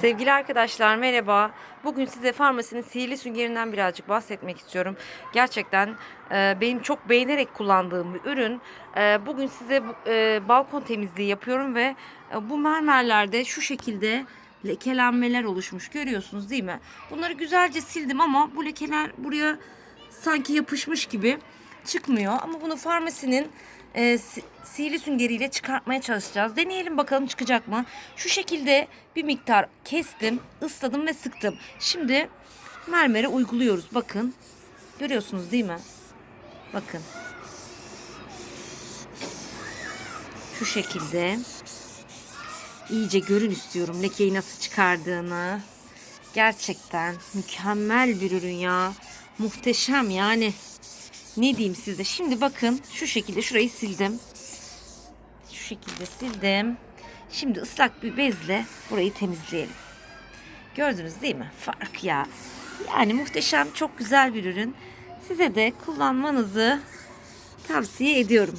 Sevgili arkadaşlar merhaba. Bugün size farmasinin sihirli süngerinden birazcık bahsetmek istiyorum. Gerçekten e, benim çok beğenerek kullandığım bir ürün. E, bugün size e, balkon temizliği yapıyorum ve e, bu mermerlerde şu şekilde lekelenmeler oluşmuş. Görüyorsunuz değil mi? Bunları güzelce sildim ama bu lekeler buraya sanki yapışmış gibi çıkmıyor. Ama bunu farmasinin e, si- sihirli süngeriyle çıkartmaya çalışacağız. Deneyelim bakalım çıkacak mı? Şu şekilde bir miktar kestim, ısladım ve sıktım. Şimdi mermere uyguluyoruz. Bakın. Görüyorsunuz değil mi? Bakın. Şu şekilde. iyice görün istiyorum lekeyi nasıl çıkardığını. Gerçekten mükemmel bir ürün ya. Muhteşem yani. Ne diyeyim size? Şimdi bakın şu şekilde şurayı sildim. Şu şekilde sildim. Şimdi ıslak bir bezle burayı temizleyelim. Gördünüz değil mi? Fark ya. Yani muhteşem, çok güzel bir ürün. Size de kullanmanızı tavsiye ediyorum.